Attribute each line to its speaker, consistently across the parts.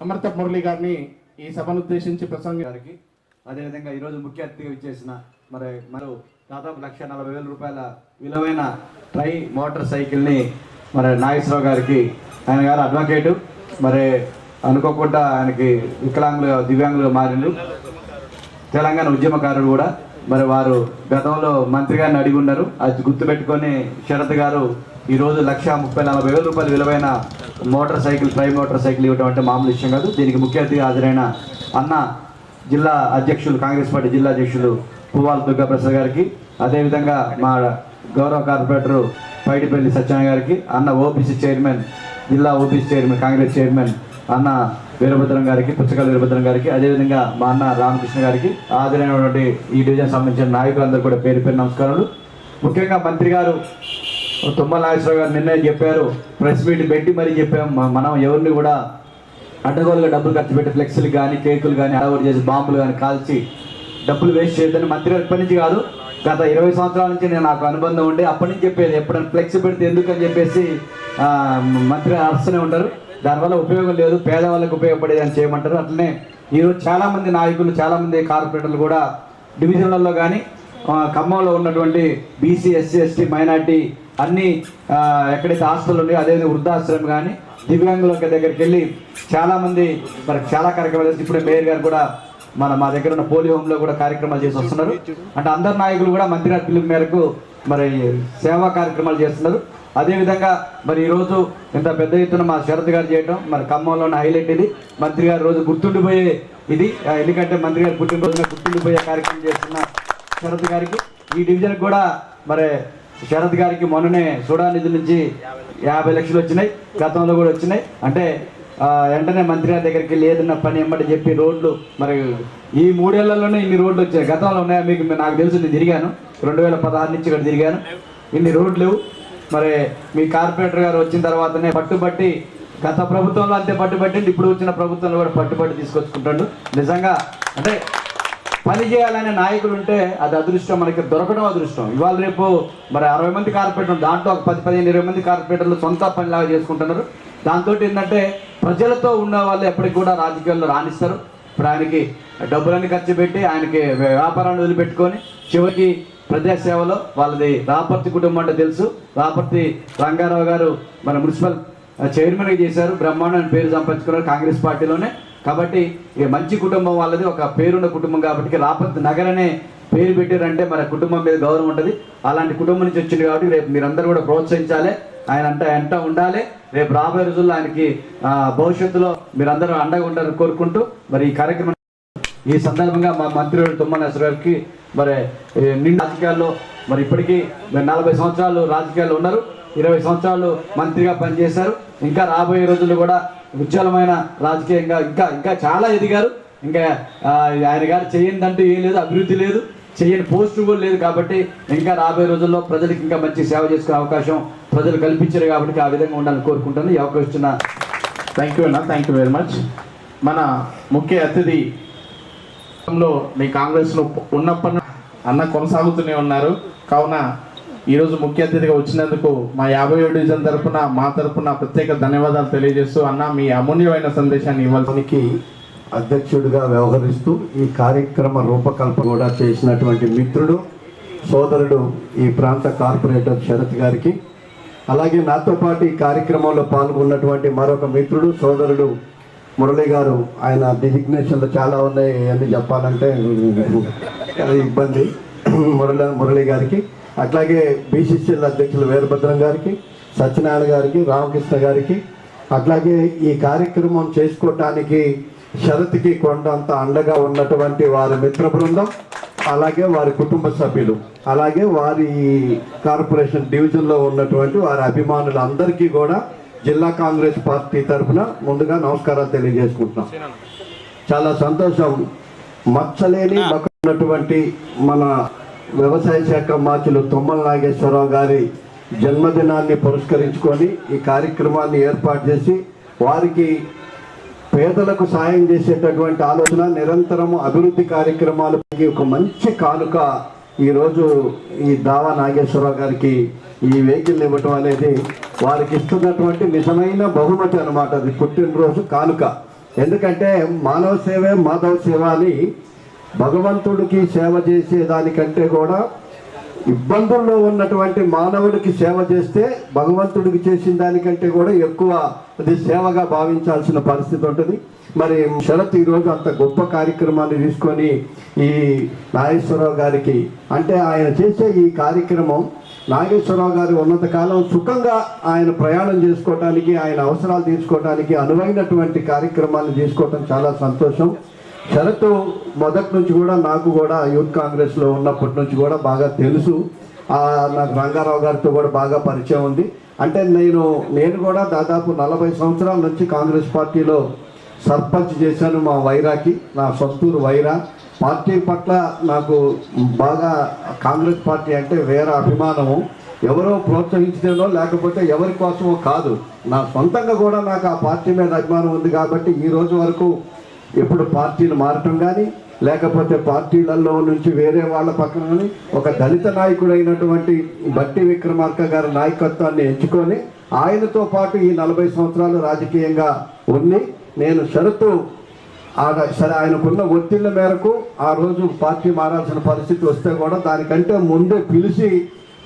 Speaker 1: అమర్త మురళి గారిని ఈ సభను ఉద్దేశించి
Speaker 2: ప్రసంగానికి అదేవిధంగా ఈరోజు ముఖ్య అతిథిగా ఇచ్చేసిన మరి మరో దాదాపు లక్ష నలభై వేల రూపాయల విలువైన ట్రై మోటార్ సైకిల్ని మరి నాగేశ్వరరావు గారికి ఆయన గారు అడ్వకేటు మరి అనుకోకుండా ఆయనకి వికలాంగులు దివ్యాంగులు మారిండు తెలంగాణ ఉద్యమకారుడు కూడా. మరి వారు గతంలో మంత్రి గారిని అడిగి ఉన్నారు. అది గుర్తుపెట్టుకొని శరత్ గారు ఈరోజు లక్ష ముప్పై నలభై వేల రూపాయలు విలువైన motor cycle tri motor cycle ఇవ్వడం అంటే మామూలు విషయం కాదు. దీనికి ముఖ్య అతిథిగా హాజరైన అన్న జిల్లా అధ్యక్షులు కాంగ్రెస్ పార్టీ జిల్లా అధ్యక్షులు పువ్వాల దుర్గాప్రసాద్ గారికి అదేవిధంగా మా గౌరవ కార్పొరేటరు పైడిపల్లి సత్యనారాయణ గారికి అన్న ఓబీసీ చైర్మన్ జిల్లా ఓబీసీ చైర్మన్ కాంగ్రెస్ చైర్మన్ అన్న వీరభద్రం గారికి పుచ్చకాల వీరభద్రం గారికి అదేవిధంగా మా అన్న రామకృష్ణ గారికి హాజరైనటువంటి ఈ డివిజన్ సంబంధించిన నాయకులందరూ కూడా పేరు పేరు నమస్కారాలు. ముఖ్యంగా మంత్రి గారు తుమ్మల నాగేశ్వరరావు గారు నిన్నే చెప్పారు. ప్రెస్ మీట్ పెట్టి మరీ చెప్పాం. మనం ఎవరిని కూడా అడ్డగోలుగా డబ్బులు ఖర్చు పెట్టి ఫ్లెక్సీలు కానీ కేకులు కానీ అలవాటు చేసి బాంబులు కానీ కాల్చి డబ్బులు వేస్ట్ చేయొద్దని మంత్రి ఎప్పటి ఇప్పటి నుంచి కాదు. గత ఇరవై సంవత్సరాల నుంచి నేను నాకు అనుబంధం ఉండి అప్పటి నుంచి చెప్పేది. ఎప్పుడైనా ఫ్లెక్స్ పెడితే ఎందుకు అని చెప్పేసి మంత్రి అరుస్తూనే ఉంటారు. దానివల్ల ఉపయోగం లేదు. పేదవాళ్ళకి ఉపయోగపడేది అని చేయమంటారు. అట్లనే ఈరోజు చాలామంది నాయకులు చాలామంది కార్పొరేటర్లు కూడా డివిజన్లలో కానీ ఖమ్మంలో ఉన్నటువంటి బీసీ ఎస్సీ ఎస్టీ మైనార్టీ అన్ని ఎక్కడైతే హాస్టల్ ఉన్నాయో అదేవిధంగా వృద్ధాశ్రమం కానీ దివ్యాంగుల దగ్గరికి వెళ్ళి చాలా మంది మరి చాలా కార్యక్రమాలు చేసి ఇప్పుడే మేయర్ గారు కూడా మన మా దగ్గర ఉన్న పోలియో హోమ్లో కూడా కార్యక్రమాలు చేసి వస్తున్నారు. అంటే అందరు నాయకులు కూడా మంత్రి పిలుపు మేరకు మరి సేవా కార్యక్రమాలు చేస్తున్నారు. అదేవిధంగా మరి ఈరోజు ఇంత పెద్ద ఎత్తున మా శరత్ గారు చేయడం మరి ఖమ్మంలో ఉన్న హైలైట్ ఇది. మంత్రి గారు రోజు గుర్తుండిపోయే ఇది. ఎందుకంటే మంత్రి గారు పుట్టినరోజున గుర్తుండిపోయే కార్యక్రమం చేస్తున్న శరత్ గారికి. ఈ డివిజన్ కూడా మరి శరత్ గారికి మొన్ననే సూడా నిధుల నుంచి యాభై లక్షలు వచ్చినాయి. గతంలో కూడా వచ్చినాయి. అంటే వెంటనే మంత్రి గారి దగ్గరికి లేదన్న పని ఎమ్మటి చెప్పి రోడ్లు మరి ఈ మూడేళ్ళలోనే ఇన్ని రోడ్లు వచ్చాయి. గతంలో ఉన్నాయా మీకు? నాకు తెలుసు నేను తిరిగాను. రెండు వేల పదహారు నుంచి ఇక్కడ తిరిగాను. ఇన్ని రోడ్లు మరి మీ కార్పొరేటర్ గారు వచ్చిన తర్వాతనే పట్టుబట్టి గత ప్రభుత్వంలో అంతే పట్టుబట్టి ఇప్పుడు వచ్చిన ప్రభుత్వంలో కూడా పట్టుబట్టి తీసుకొచ్చుకుంటాడు. నిజంగా అంటే పనిచేయాలనే నాయకులు ఉంటే అది అదృష్టం మనకి దొరకడం అదృష్టం. ఇవాళ రేపు మరి అరవై మంది కార్పొరేటర్ దాంట్లో ఒక పది పదిహేను ఇరవై మంది కార్పొరేటర్లు సొంత పనిలాగా చేసుకుంటున్నారు. దాంతో ఏంటంటే ప్రజలతో ఉన్న వాళ్ళు ఎప్పటికి కూడా రాజకీయాల్లో రాణిస్తారు. ఇప్పుడు ఆయనకి డబ్బులన్నీ ఖర్చు పెట్టి ఆయనకి వ్యాపారాన్ని వదిలిపెట్టుకొని చివరికి ప్రజాసేవలో వాళ్ళది రాపర్తి కుటుంబం అంటే తెలుసు. రాపర్తి రంగారావు గారు మన మున్సిపల్ చైర్మన్ చేశారు. బ్రహ్మాండం పేరు సంపాదించుకున్నారు కాంగ్రెస్ పార్టీలోనే. కాబట్టి ఇక మంచి కుటుంబం వాళ్ళది ఒక పేరున్న కుటుంబం కాబట్టి రాపత్ నగర్ అనే పేరు పెట్టారంటే మన కుటుంబం మీద గౌరవం ఉంటుంది. అలాంటి కుటుంబం నుంచి వచ్చింది కాబట్టి రేపు మీరందరూ కూడా ప్రోత్సహించాలి. ఆయన అంట ఎంట ఉండాలి. రేపు రాబోయే రోజుల్లో ఆయనకి భవిష్యత్తులో మీరందరూ అండగా ఉండాలని కోరుకుంటూ మరి ఈ కార్యక్రమం ఈ సందర్భంగా మా మంత్రి తుమ్మల గారికి మరి నిండు రాజకీయాల్లో మరి ఇప్పటికీ మరి నలభై సంవత్సరాలు రాజకీయాల్లో ఉన్నారు. ఇరవై సంవత్సరాలు మంత్రిగా పనిచేశారు. ఇంకా రాబోయే రోజుల్లో కూడా ఉజ్వలమైన రాజకీయంగా ఇంకా ఇంకా చాలా ఎదిగారు. ఇంకా ఆయన గారు చేయందంటూ ఏం లేదు అభివృద్ధి లేదు. చేయని పోస్టు కూడా లేదు కాబట్టి ఇంకా రాబోయే రోజుల్లో ప్రజలకు ఇంకా మంచి సేవ చేసుకునే అవకాశం ప్రజలు కల్పించారు కాబట్టి ఆ విధంగా ఉండాలని కోరుకుంటాను ఈ అవకాశం ఇచ్చిన
Speaker 1: థ్యాంక్ యూ అన్న. థ్యాంక్ యూ వెరీ మచ్ మన ముఖ్య అతిథి లో మీ కాంగ్రెస్లో ఉన్నప్పటి అన్న కొనసాగుతూనే ఉన్నారు. కావున ఈరోజు ముఖ్య అతిథిగా వచ్చినందుకు మా యాభై ఏడు డివిజన్ తరఫున మా తరపున ప్రత్యేక ధన్యవాదాలు తెలియజేస్తూ అన్న మీ అమూల్యమైన సందేశాన్ని
Speaker 3: ఇవ్వడానికి అధ్యక్షుడిగా వ్యవహరిస్తూ ఈ కార్యక్రమ రూపకల్పన కూడా చేసినటువంటి మిత్రుడు సోదరుడు ఈ ప్రాంత కార్పొరేటర్ శరత్ గారికి. అలాగే నాతో పాటు ఈ కార్యక్రమంలో పాల్గొన్నటువంటి మరొక మిత్రుడు సోదరుడు మురళి గారు. ఆయన డిజిగ్నేషన్లు చాలా ఉన్నాయి అని చెప్పాలంటే అది ఇబ్బంది. మురళి మురళి గారికి. అట్లాగే బీసీసీఎల్ అధ్యక్షులు వీరభద్రం గారికి సత్యనారాయణ గారికి రామకృష్ణ గారికి అట్లాగే ఈ కార్యక్రమం చేసుకోవటానికి షరత్కి కొండంత అండగా ఉన్నటువంటి వారి మిత్ర బృందం అలాగే వారి కుటుంబ సభ్యులు అలాగే వారి కార్పొరేషన్ డివిజన్లో ఉన్నటువంటి వారి అభిమానులందరికీ కూడా జిల్లా కాంగ్రెస్ పార్టీ తరఫున ముందుగా నమస్కారాలు తెలియజేసుకుంటున్నాం. చాలా సంతోషం. మచ్చలేని ఉన్నటువంటి మన వ్యవసాయ శాఖ మార్చులు తుమ్మల నాగేశ్వరరావు గారి జన్మదినాన్ని పురస్కరించుకొని ఈ కార్యక్రమాన్ని ఏర్పాటు చేసి వారికి పేదలకు సాయం చేసేటటువంటి ఆలోచన నిరంతరము అభివృద్ధి కార్యక్రమాలకి ఒక మంచి కానుక ఈరోజు ఈ దావా నాగేశ్వరరావు గారికి ఈ వెహికల్ ఇవ్వటం అనేది వారికి ఇస్తున్నటువంటి నిజమైన బహుమతి అన్నమాట. అది పుట్టినరోజు కానుక. ఎందుకంటే మానవ సేవే మాధవ సేవ అని భగవంతుడికి సేవ చేసేదానికంటే కూడా ఇబ్బందుల్లో ఉన్నటువంటి మానవుడికి సేవ చేస్తే భగవంతుడికి చేసిన దానికంటే కూడా ఎక్కువ అది సేవగా భావించాల్సిన పరిస్థితి ఉంటుంది. మరి శరత్ ఈరోజు అంత గొప్ప కార్యక్రమాన్ని తీసుకొని ఈ నాగేశ్వరరావు గారికి అంటే ఆయన చేసే ఈ కార్యక్రమం నాగేశ్వరరావు గారి ఉన్నత కాలం సుఖంగా ఆయన ప్రయాణం చేసుకోవడానికి ఆయన అవసరాలు తీర్చుకోవడానికి అనువైనటువంటి కార్యక్రమాన్ని తీసుకోవటం చాలా సంతోషం. శరత్ మొదటి నుంచి కూడా నాకు కూడా యూత్ కాంగ్రెస్లో ఉన్నప్పటి నుంచి కూడా బాగా తెలుసు. నాకు రంగారావు గారితో కూడా బాగా పరిచయం ఉంది. అంటే నేను నేను కూడా దాదాపు నలభై సంవత్సరాల నుంచి కాంగ్రెస్ పార్టీలో సర్పంచ్ చేశాను మా వైరాకి నా సొంతూరు వైరా. పార్టీ పట్ల నాకు బాగా కాంగ్రెస్ పార్టీ అంటే వేరే అభిమానము. ఎవరో ప్రోత్సహించేదో లేకపోతే ఎవరి కోసమో కాదు. నా సొంతంగా కూడా నాకు ఆ పార్టీ మీద అభిమానం ఉంది కాబట్టి ఈ రోజు వరకు ఎప్పుడు పార్టీలు మారటం కానీ లేకపోతే పార్టీలలో నుంచి వేరే వాళ్ళ పక్కన కానీ ఒక దళిత నాయకుడైనటువంటి బట్టి విక్రమార్క గారి నాయకత్వాన్ని ఎంచుకొని ఆయనతో పాటు ఈ నలభై సంవత్సరాలు రాజకీయంగా ఉండి నేను షరతు ఆ- సరే ఆయనకున్న ఒత్తిళ్ళ మేరకు ఆ రోజు పార్టీ మారాల్సిన పరిస్థితి వస్తే కూడా దానికంటే ముందే పిలిచి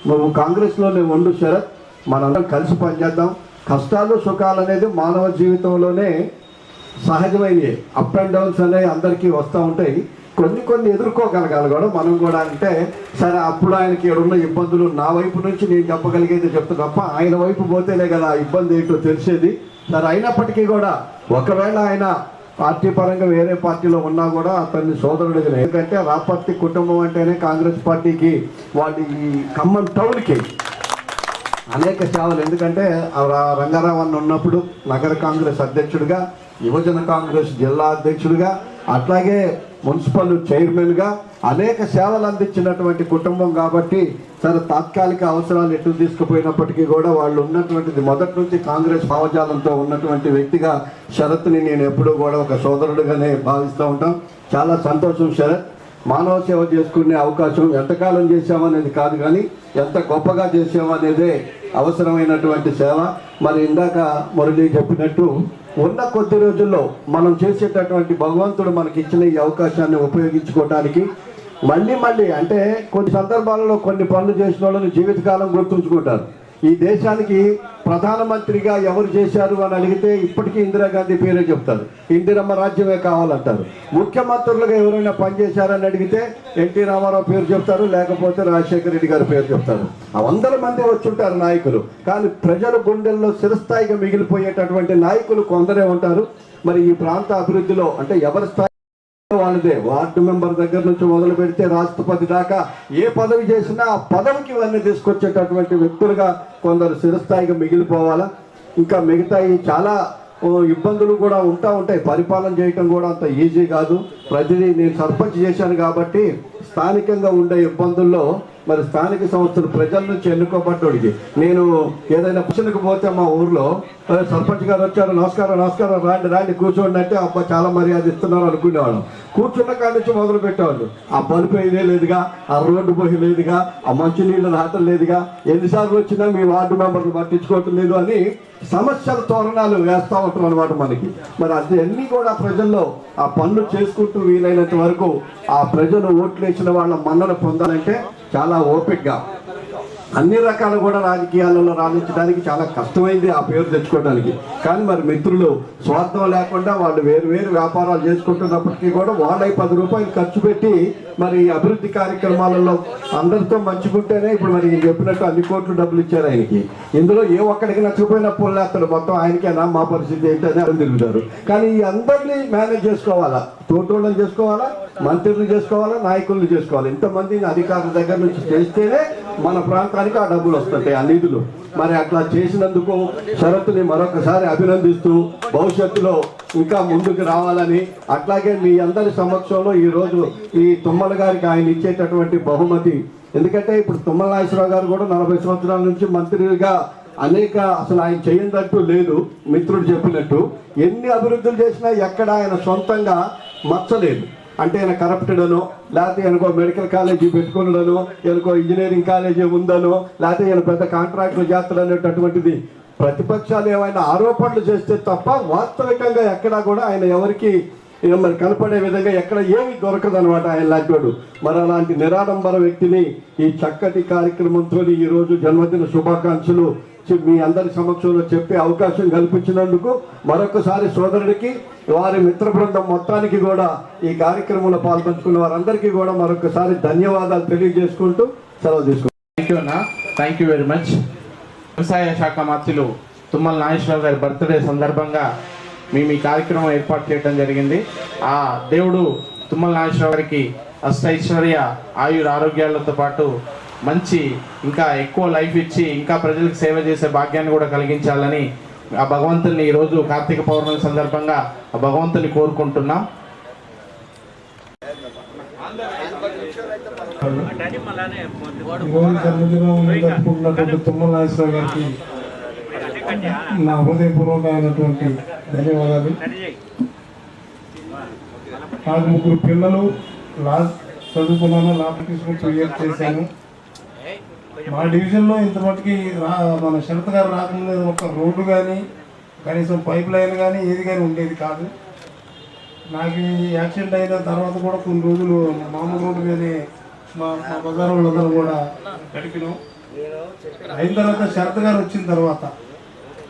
Speaker 3: నువ్వు కాంగ్రెస్లోనే ఉండు శరత్ మనందరం కలిసి పనిచేద్దాం. కష్టాలు సుఖాలు అనేది మానవ జీవితంలోనే సహజమైనవి. అప్ అండ్ డౌన్స్ అనేవి అందరికీ వస్తూ ఉంటాయి. కొన్ని కొన్ని ఎదుర్కోగలగాలి కూడా. మనం కూడా అంటే సరే అప్పుడు ఆయనకి ఉన్న ఇబ్బందులు నా వైపు నుంచి నేను చెప్పగలిగేది చెప్తా తప్ప ఆయన వైపు పోతేనే కదా ఇబ్బంది ఏంటో తెలిసేది. సరే అయినప్పటికీ కూడా ఒకవేళ ఆయన పార్టీ పరంగా వేరే పార్టీలో ఉన్నా కూడా అతన్ని సోదరుడు ఎందుకంటే రాపర్తి కుటుంబం అంటేనే కాంగ్రెస్ పార్టీకి వాళ్ళు ఈ ఖమ్మం టౌన్కి అనేక సేవలు. ఎందుకంటే ఆ రంగారావు అన్న ఉన్నప్పుడు నగర కాంగ్రెస్ అధ్యక్షుడిగా యువజన కాంగ్రెస్ జిల్లా అధ్యక్షుడిగా అట్లాగే మున్సిపల్ చైర్మన్గా అనేక సేవలు అందించినటువంటి కుటుంబం కాబట్టి సరే తాత్కాలిక అవసరాలు ఎటు తీసుకుపోయినప్పటికీ కూడా వాళ్ళు ఉన్నటువంటిది మొదటి నుంచి కాంగ్రెస్ భావజాలంతో ఉన్నటువంటి వ్యక్తిగా శరత్ని నేను ఎప్పుడూ కూడా ఒక సోదరుడిగానే భావిస్తూ ఉంటాం. చాలా సంతోషం శరత్. మానవ సేవ చేసుకునే అవకాశం ఎంతకాలం చేసామనేది కాదు కానీ ఎంత గొప్పగా చేసామనేదే అవసరమైనటువంటి సేవ. మరి ఇందాక మురళి చెప్పినట్టు ఉన్న కొద్ది రోజుల్లో మనం చేసేటటువంటి భగవంతుడు మనకి ఇచ్చిన ఈ అవకాశాన్ని ఉపయోగించుకోవడానికి మళ్ళీ మళ్ళీ అంటే కొన్ని సందర్భాలలో కొన్ని పనులు చేసిన వాళ్ళని జీవితకాలం గుర్తుంచుకుంటారు. ఈ దేశానికి ప్రధానమంత్రిగా ఎవరు చేశారు అని అడిగితే ఇప్పటికీ ఇందిరాగాంధీ పేరే చెప్తారు. ఇందిరమ్మ రాజ్యమే కావాలంటారు. ముఖ్యమంత్రులుగా ఎవరైనా పనిచేశారని అడిగితే ఎన్టీ రామారావు పేరు చెప్తారు లేకపోతే రాజశేఖర రెడ్డి గారి పేరు చెప్తారు. వందల మంది వచ్చుంటారు నాయకులు. కానీ ప్రజల గుండెల్లో చిరస్థాయిగా మిగిలిపోయేటటువంటి నాయకులు కొందరే ఉంటారు. మరి ఈ ప్రాంత అభివృద్ధిలో అంటే ఎవరి స్థాయి వాళ్ళదే. వార్డు మెంబర్ దగ్గర నుంచి మొదలు పెడితే రాష్ట్రపతి దాకా ఏ పదవి చేసినా ఆ పదవికి ఇవన్నీ తీసుకొచ్చేటటువంటి వ్యక్తులుగా కొందరు చిరస్థాయిగా మిగిలిపోవాలా? ఇంకా మిగతాయి చాలా ఇబ్బందులు కూడా ఉంటా ఉంటాయి. పరిపాలన చేయటం కూడా అంత ఈజీ కాదు. ప్రతిదీ నేను సర్పంచ్ చేశాను కాబట్టి స్థానికంగా ఉండే ఇబ్బందుల్లో మరి స్థానిక సంస్థలు ప్రజల నుంచి ఎన్నుకోబడ్డోడికి. నేను ఏదైనా పుషన్కి పోతే మా ఊర్లో సర్పంచ్ గారు వచ్చారు నమస్కారం నమస్కారం రాండి రాండి కూర్చోండి అంటే అబ్బా చాలా మర్యాద ఇస్తున్నారు అనుకునేవాళ్ళం. కూర్చున్న కాడి నుంచి మొదలు పెట్టేవాళ్ళు. ఆ బల్బు వేయలే లేదుగా ఆ రోడ్డు పోయి లేదుగా ఆ మంచినీళ్ళు రావటం లేదుగా ఎన్నిసార్లు వచ్చినా మీ వార్డు మెంబర్లు పట్టించుకోవటం లేదు అని సమస్యల తోరణాలు వేస్తూ ఉంటాం అనమాట మనకి. మరి అది అన్నీ కూడా ప్రజల్లో ఆ పనులు చేసుకుంటూ వీలైనంత వరకు ఆ ప్రజలు ఓట్లు వేసిన వాళ్ళ మన్నన పొందాలంటే చాలా ఓపిక్గా అన్ని రకాలు కూడా రాజకీయాలలో రాణించడానికి చాలా కష్టమైంది ఆ పేరు తెచ్చుకోవడానికి. కానీ మరి మిత్రులు స్వార్థం లేకుండా వాళ్ళు వేరు వేరు వ్యాపారాలు చేసుకుంటున్నప్పటికీ కూడా వాళ్ళై పది రూపాయలు ఖర్చు పెట్టి మరి ఈ అభివృద్ధి కార్యక్రమాలలో అందరితో మంచుకుంటేనే ఇప్పుడు మరి చెప్పినట్టు అన్ని కోట్లు డబ్బులు ఇచ్చారు ఆయనకి. ఇందులో ఏ ఒక్కడికి నచ్చకపోయినా పొల్లేస్తాడు మొత్తం ఆయనకేనా? మా పరిస్థితి ఏంటని అని తిరుగుతారు. కానీ ఈ అందరినీ మేనేజ్ చేసుకోవాలా? తోటోళ్ళని చేసుకోవాలా? మంత్రులు చేసుకోవాలా? నాయకులను చేసుకోవాలి? ఇంతమందిని అధికారుల దగ్గర నుంచి చేస్తేనే మన ప్రాంతానికి ఆ డబ్బులు వస్తుంటాయి ఆ నిధులు. మరి అట్లా చేసినందుకు షరతుని మరొకసారి అభినందిస్తూ భవిష్యత్తులో ఇంకా ముందుకు రావాలని అట్లాగే మీ అందరి సమక్షంలో ఈ రోజు ఈ తుమ్మల గారికి ఆయన ఇచ్చేటటువంటి బహుమతి. ఎందుకంటే ఇప్పుడు తుమ్మల నాగేశ్వరరావు గారు కూడా నలభై సంవత్సరాల నుంచి మంత్రిగా అనేక అసలు ఆయన చేయనట్టు లేదు మిత్రుడు చెప్పినట్టు. ఎన్ని అభివృద్ధులు చేసినా ఎక్కడ ఆయన సొంతంగా మచ్చలేదు. అంటే ఆయన కరప్టెడ్ అనో లేకపోతే ఆయనకో మెడికల్ కాలేజీ పెట్టుకున్నాడనో ఈయనకో ఇంజనీరింగ్ కాలేజీ ఉందనో లేకపోతే ఈయన పెద్ద కాంట్రాక్టులు చేస్తాడు అనేటటువంటిది ప్రతిపక్షాలు ఏమైనా ఆరోపణలు చేస్తే తప్ప వాస్తవికంగా ఎక్కడా కూడా ఆయన ఎవరికి మరి కనపడే విధంగా ఎక్కడ ఏమి దొరకదు అనమాట ఆయన లాంటివాడు మరి అలాంటి నిరాడంబర వ్యక్తిని ఈ చక్కటి కార్యక్రమంతో ఈ రోజు జన్మదిన శుభాకాంక్షలు మీ అందరి సమక్షంలో చెప్పే అవకాశం కల్పించినందుకు మరొకసారి సోదరుడికి వారి మిత్ర బృందం మొత్తానికి కూడా ఈ కార్యక్రమంలో పాల్పంచుకున్న వారందరికీ కూడా మరొకసారి ధన్యవాదాలు తెలియజేసుకుంటూ సెలవు తీసుకుంటాం
Speaker 1: thank you thank you very much వ్యవసాయ శాఖ మంత్రులు తుమ్మల నాగేశ్వరరావు గారి బర్త్డే సందర్భంగా మేము ఈ కార్యక్రమం ఏర్పాటు చేయడం జరిగింది. ఆ దేవుడు తుమ్మల నాగేశ్వరరావు గారికి అష్టైశ్వర్య ఆయుర ఆరోగ్యాలతో పాటు మంచి ఇంకా ఎక్కువ లైఫ్ ఇచ్చి ఇంకా ప్రజలకు సేవ చేసే భాగ్యాన్ని కూడా కలిగించాలని ఆ భగవంతుని ఈరోజు కార్తీక పౌర్ణమి సందర్భంగా ఆ భగవంతుని కోరుకుంటున్నాం.
Speaker 4: తుమ్మల నాగేశ్వరరావు గారికి నా హృదయపూర్వకమైనటువంటి ధన్యవాదాలు. నాకు ముగ్గురు పిల్లలు లా చదువుకున్నాను లాభ తీసుకుని టూ చేశాను. మా డివిజన్లో ఇంత మటుకి రా మన శరత్ గారు రాకుండా ఒక రోడ్డు కానీ కనీసం పైప్ లైన్ కానీ ఏది కానీ ఉండేది కాదు. నాకు యాక్సిడెంట్ అయిన తర్వాత కూడా కొన్ని రోజులు మామూలు రోడ్డు మీదనే మా మా బజార్ వాళ్ళందరూ కూడా గడిపినాం. అయిన తర్వాత శరత్ గారు వచ్చిన తర్వాత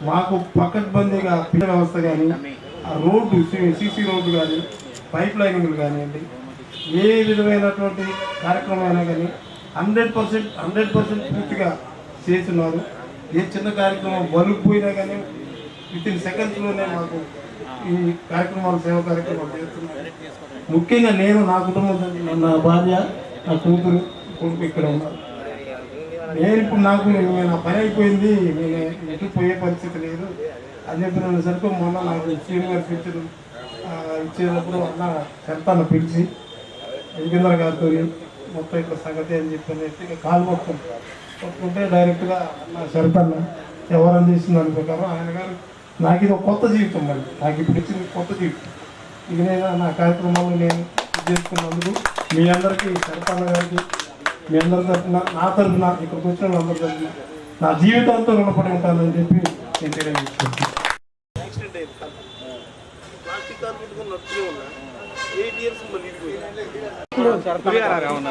Speaker 4: మాకు పక్కబందీగా పిల్ల వ్యవస్థ కానీ ఆ రోడ్డు సీసీ రోడ్డు కానీ పైప్ లైనింగ్లు కానివ్వండి ఏ విధమైనటువంటి కార్యక్రమం అయినా కానీ హండ్రెడ్ పర్సెంట్ హండ్రెడ్ పర్సెంట్ పూర్తిగా చేస్తున్నారు. ఏ చిన్న కార్యక్రమం బలుగు పోయినా కానీ విత్ ఇన్ సెకండ్స్లోనే మాకు ఈ కార్యక్రమాలు సేవా కార్యక్రమాలు చేస్తున్నారు ముఖ్యంగా నేను నా కుటుంబం నా భార్య నా కూతురు కొడుకు ఇక్కడ ఉన్నారు. నేను ఇప్పుడు నాకు నా పని అయిపోయింది నేను ఎటు పోయే పరిస్థితి లేదు. అని చెప్పిన సరికి మొన్న నాకు సీఎం గారు పిలిచారు ఇచ్చేటప్పుడు అన్న చెప్తాను పిలిచి ఎదిగిందర గారితో మొత్తం ఇట్లా సంగతి అని చెప్పి ఇక కాలు మొత్తం పట్టుకుంటే డైరెక్ట్గా నా సరితన్న ఎవరని చేసిన అనుకుంటారో ఆయన గారు నాకు ఇది ఒక కొత్త జీవితం మరి నాకు ఇప్పుడు ఇచ్చింది కొత్త జీవితం. ఇది నేను నా కార్యక్రమాలు నేను చేసుకున్నందుకు మీ అందరికీ సరిపన్న గారికి మీ అందరి తరఫున నా తరఫున ఇక్కడికి వచ్చిన వాళ్ళందరి తరఫున నా జీవితంతో రుణపడి ఉంటానని చెప్పి నేను తెలియజేస్తున్నాను.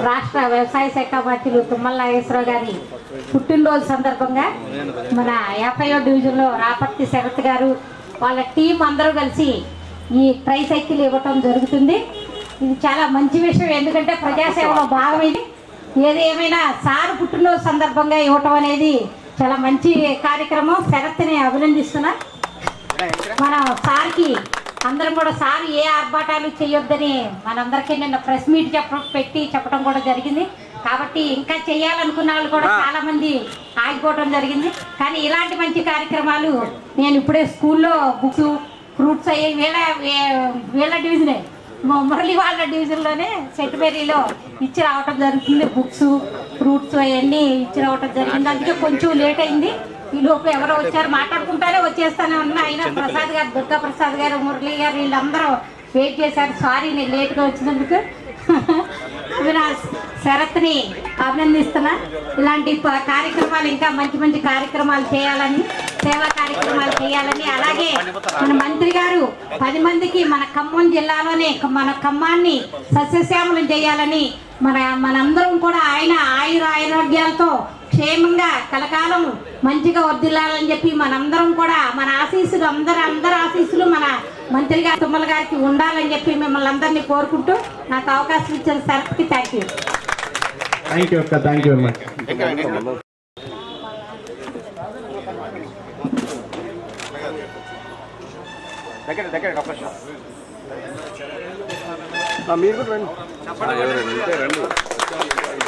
Speaker 5: రాష్ట్ర వ్యవసాయ శాఖ మంత్రులు తుమ్మల నాగేశ్వరరావు గారి పుట్టినరోజు సందర్భంగా మన ఎఫ్ఐఓ డివిజన్లో రాపర్తి శరత్ గారు వాళ్ళ టీం అందరూ కలిసి ఈ ట్రై సైకిల్ ఇవ్వటం జరుగుతుంది. ఇది చాలా మంచి విషయం ఎందుకంటే ప్రజాసేవలో భాగం ఏది ఏమైనా సార్ పుట్టినరోజు సందర్భంగా ఇవ్వటం అనేది చాలా మంచి కార్యక్రమం. శరత్ని అభినందిస్తున్నా. మనం సార్కి అందరం కూడా సార్ ఏ ఆర్భాటాలు చేయొద్దని మనందరికీ నిన్న ప్రెస్ మీట్ చెప్ప పెట్టి చెప్పడం కూడా జరిగింది. కాబట్టి ఇంకా చేయాలనుకున్న వాళ్ళు కూడా చాలా మంది ఆగిపోవడం జరిగింది. కానీ ఇలాంటి మంచి కార్యక్రమాలు నేను ఇప్పుడే స్కూల్లో బుక్స్ ఫ్రూట్స్ అయ్యి వీళ్ళ వీళ్ళ డివిజనే మురళి వాళ్ళ డివిజన్లోనే సెట్బెరీలో ఇచ్చి రావటం జరుగుతుంది. బుక్స్ ఫ్రూట్స్ అవన్నీ ఇచ్చి రావటం జరిగింది. అందుకే కొంచెం లేట్ అయింది. ఈ లోపు ఎవరో వచ్చారు మాట్లాడుకుంటారే వచ్చేస్తానే ఉన్నా. అయినా ప్రసాద్ గారు దుర్గా ప్రసాద్ గారు మురళి గారు వీళ్ళందరూ వెయిట్ చేశారు. సారీ నేను లేట్గా వచ్చినందుకు. అవినాష్ శరత్ని అభినందిస్తున్నా. ఇలాంటి కార్యక్రమాలు ఇంకా మంచి మంచి కార్యక్రమాలు చేయాలని సేవా కార్యక్రమాలు చేయాలని. అలాగే మన మంత్రి గారు పది మందికి మన ఖమ్మం జిల్లాలోనే మన ఖమ్మాన్ని సస్యశ్యామలం చేయాలని మన మనందరం కూడా ఆయన ఆయుర ఆరోగ్యాలతో క్షేమంగా కలకాలం మంచిగా వర్దిల్లాలని చెప్పి మనందరం కూడా మన ఆశీస్సులు అందరు అందరి ఆశీస్సులు మన మంత్రి గారి తుమ్మల గారికి ఉండాలని చెప్పి మిమ్మల్ని అందరినీ కోరుకుంటూ నాకు అవకాశం ఇచ్చిన సరఫ్కి థ్యాంక్ యూ
Speaker 1: థ్యాంక్ యూ అక్క. థ్యాంక్ యూ వెరీ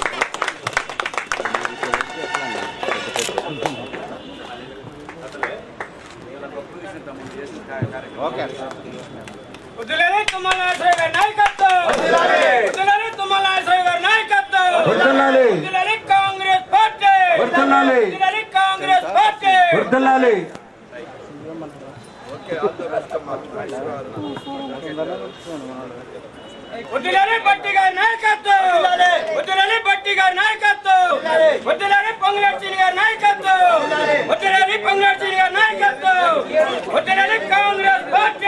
Speaker 1: మచ్
Speaker 6: వదిలేని తుమ్మల నాగేశ్వర గారి నాయకత్వం వదిలేని తుమ్మల నాగేశ్వర గారి నాయకత్వం
Speaker 3: వర్ధిల్లాలి.
Speaker 6: వదిలేని కాంగ్రెస్ పార్టీ
Speaker 3: వర్ధిల్లాలి.
Speaker 6: వదిలేని కాంగ్రెస్ పార్టీ
Speaker 3: వర్ధిల్లాలి
Speaker 6: వదిలేని బట్టి గారి నాయకత్వం. వదిలేని బట్టి గారి నాయకత్వం. వదిలేని పొంగులర్చిన గారి నాయకత్వం. వదిలేని పొంగులర్చిన గారి నాయకత్వం. వదిలేని కాంగ్రెస్ పార్టీ.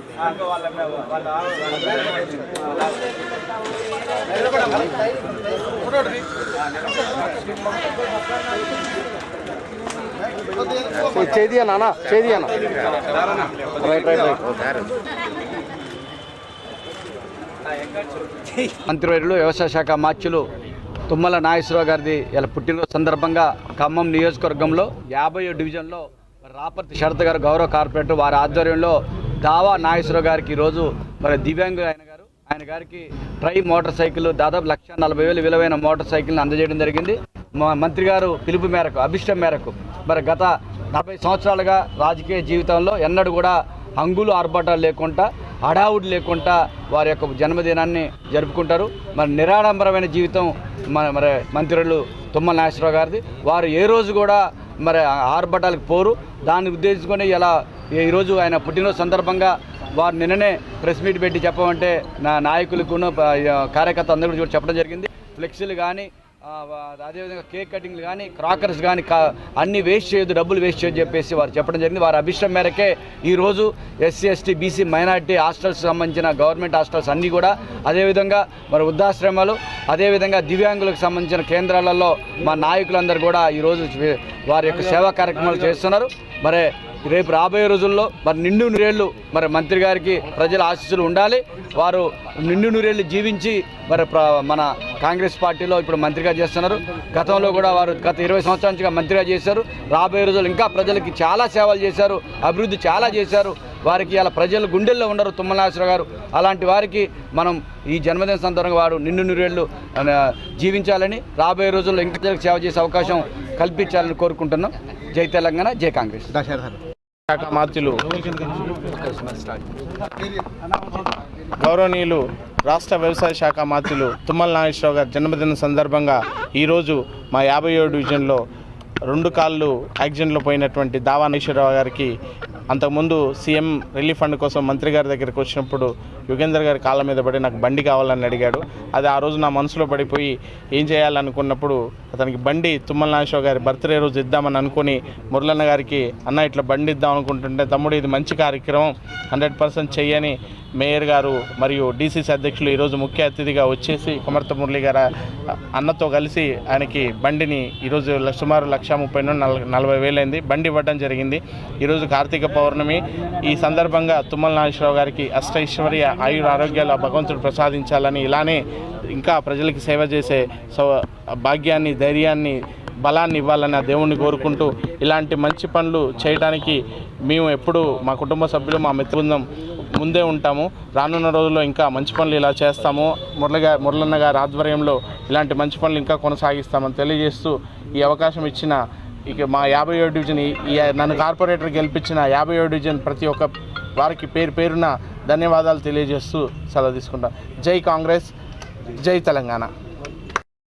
Speaker 7: చేదియా నాన్న చేదియా రైట్ రైట్ రైట్.
Speaker 2: మంత్రివర్యులు వ్యవసాయ శాఖ మార్చులు తుమ్మల నాగేశ్వరరావు గారిది ఇలా పుట్టినరోజు సందర్భంగా ఖమ్మం నియోజకవర్గంలో యాభై డివిజన్లో రాపర్తి శరత్ గారు గౌరవ కార్పొరేటర్ వారి ఆధ్వర్యంలో దావా నాగేశ్వరరావు గారికి ఈరోజు మరి దివ్యాంగులు ఆయన గారు ఆయన గారికి ట్రై మోటార్ సైకిల్ దాదాపు లక్ష నలభై వేలు విలువైన మోటార్ సైకిల్ని అందజేయడం జరిగింది. మా మంత్రి గారు పిలుపు మేరకు అభిష్టం మేరకు మరి గత నలభై సంవత్సరాలుగా రాజకీయ జీవితంలో ఎన్నడూ కూడా హంగులు ఆర్భాటాలు లేకుండా హడావుడి లేకుండా వారి యొక్క జన్మదినాన్ని జరుపుకుంటారు. మరి నిరాడంబరమైన జీవితం మన మరి మంత్రులు తుమ్మల నాగేశ్వరరావు గారిది. వారు ఏ రోజు కూడా మరి ఆర్భటాలకు పోరు. దాన్ని ఉద్దేశించుకొని ఇలా ఈరోజు ఆయన పుట్టినరోజు సందర్భంగా వారు నిన్ననే ప్రెస్ మీట్ పెట్టి చెప్పమంటే నా నాయకులకు కార్యకర్త అందరూ కూడా చెప్పడం జరిగింది. ఫ్లెక్సీలు కానీ అదేవిధంగా కేక్ కటింగ్లు కానీ క్రాకర్స్ కానీ కా అన్ని వేస్ట్ చేయొద్దు డబ్బులు వేస్ట్ చేయొద్దు చెప్పేసి వారు చెప్పడం జరిగింది. వారి అభిష్టం మేరకే ఈరోజు SC ST BC minority hostels సంబంధించిన గవర్నమెంట్ హాస్టల్స్ అన్నీ కూడా అదేవిధంగా మరి వృద్ధాశ్రమాలు అదేవిధంగా దివ్యాంగులకు సంబంధించిన కేంద్రాలలో మా నాయకులందరూ కూడా ఈరోజు వారి యొక్క సేవా కార్యక్రమాలు చేస్తున్నారు. మరి రేపు రాబోయే రోజుల్లో మరి నిండు నూరేళ్ళు మరి మంత్రి గారికి ప్రజల ఆశీస్సులు ఉండాలి. వారు నిండు నూరేళ్ళు జీవించి మరి మన కాంగ్రెస్ పార్టీలో ఇప్పుడు మంత్రిగా చేస్తున్నారు. గతంలో కూడా వారు గత ఇరవై సంవత్సరాల మంత్రిగా చేశారు. రాబోయే రోజులు ఇంకా ప్రజలకి చాలా సేవలు చేశారు. అభివృద్ధి చాలా చేశారు. వారికి అలా ప్రజలు గుండెల్లో ఉండరు తుమ్మలనాశ్వర గారు. అలాంటి వారికి మనం ఈ జన్మదిన సందర్భంగా వారు నిండు నూరేళ్ళు జీవించాలని రాబోయే రోజుల్లో ఇంకా ప్రజలకు సేవ చేసే అవకాశం కల్పించాలని కోరుకుంటున్నాం. జై తెలంగాణ జై కాంగ్రెస్.
Speaker 1: శాఖ మంత్రులు గౌరవనీయులు రాష్ట్ర వ్యవసాయ శాఖ మంత్రులు తుమ్మల నాగేశ్వరరావు గారి జన్మదిన సందర్భంగా ఈరోజు మా యాభై ఏడు డివిజన్లో రెండు కాళ్ళు యాక్సిడెంట్లో పోయినటువంటి దావా నాగేశ్వరరావు గారికి అంతకుముందు సీఎం రిలీఫ్ ఫండ్ కోసం మంత్రి గారి దగ్గరికి వచ్చినప్పుడు యుగేందర్ గారి కాళ్ళ మీద పడి నాకు బండి కావాలని అడిగాడు. అది ఆ రోజు నా మనసులో పడిపోయి ఏం చేయాలనుకున్నప్పుడు అతనికి బండి తుమ్మల నాగేశ్వరరావు గారి బర్త్డే రోజు ఇద్దామని అనుకుని మురళన్న గారికి అన్న ఇట్లా బండి ఇద్దాం అనుకుంటుంటే తమ్ముడు ఇది మంచి కార్యక్రమం. హండ్రెడ్ పర్సెంట్ చెయ్యని మేయర్ గారు మరియు డీసీసీ అధ్యక్షులు ఈరోజు ముఖ్య అతిథిగా వచ్చేసి కుమర్త మురళి గారు అన్నతో కలిసి ఆయనకి బండిని ఈరోజు ల- సుమారు లక్ష ముప్పై నుండి నల నలభై వేలైంది. బండి ఇవ్వడం జరిగింది. ఈరోజు కార్తీక పౌర్ణమి. ఈ సందర్భంగా తుమ్మల నాగేశ్వరరావు గారికి అష్టైశ్వర్య ఆయుర ఆరోగ్యాలు భగవంతుడు ప్రసాదించాలని ఇలానే ఇంకా ప్రజలకి సేవ చేసే సౌ భాగ్యాన్ని ధైర్యాన్ని బలాన్ని ఇవ్వాలని ఆ దేవుణ్ణి కోరుకుంటూ ఇలాంటి మంచి పనులు చేయడానికి మేము ఎప్పుడూ మా కుటుంబ సభ్యులు మా మిత్రుందం ముందే ఉంటాము. రానున్న రోజుల్లో ఇంకా మంచి పనులు ఇలా చేస్తాము. మురళిగా మురళన్న గారి ఆధ్వర్యంలో ఇలాంటి మంచి పనులు ఇంకా కొనసాగిస్తామని తెలియజేస్తూ ఈ అవకాశం ఇచ్చిన ఇక మా యాభై ఏడు డివిజన్ ఈ- నన్ను కార్పొరేటర్ గెలిపించిన యాభై ఏడు డివిజన్ ప్రతి ఒక్క వారికి పేరు పేరున ధన్యవాదాలు తెలియజేస్తూ సెలవు తీసుకుంటాం. జై కాంగ్రెస్ జై తెలంగాణ.